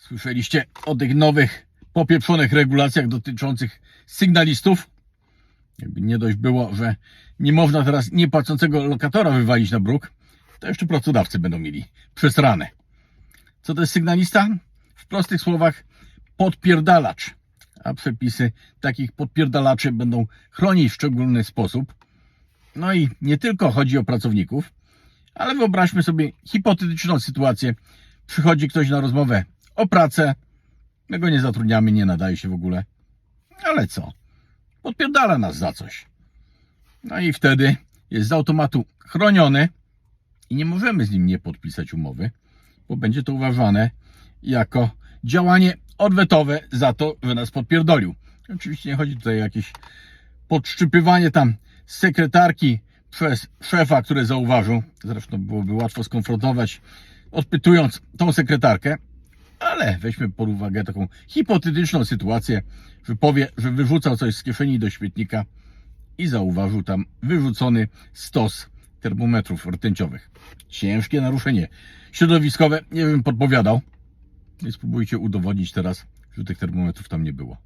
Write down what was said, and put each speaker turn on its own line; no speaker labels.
Słyszeliście o tych nowych, popieprzonych regulacjach dotyczących sygnalistów? Jakby nie dość było, że nie można teraz niepłacącego lokatora wywalić na bruk, to jeszcze pracodawcy będą mieli przesrane. Co to jest sygnalista? W prostych słowach podpierdalacz. A przepisy takich podpierdalaczy będą chronić w szczególny sposób. No i nie tylko chodzi o pracowników, ale wyobraźmy sobie hipotetyczną sytuację. Przychodzi ktoś na rozmowę o pracę, my go nie zatrudniamy, nie nadaje się w ogóle. Ale co? Podpierdala nas za coś. No i wtedy jest z automatu chroniony i nie możemy z nim nie podpisać umowy, bo będzie to uważane jako działanie odwetowe za to, że nas podpierdolił. Oczywiście nie chodzi tutaj o jakieś podszczypywanie tam sekretarki przez szefa, które zauważył. Zresztą byłoby łatwo skonfrontować, odpytując tą sekretarkę, ale weźmy pod uwagę taką hipotetyczną sytuację, że powie, że wyrzucał coś z kieszeni do śmietnika i zauważył tam wyrzucony stos termometrów rtęciowych. Ciężkie naruszenie środowiskowe, nie wiem, podpowiadał. I spróbujcie udowodnić teraz, że tych termometrów tam nie było.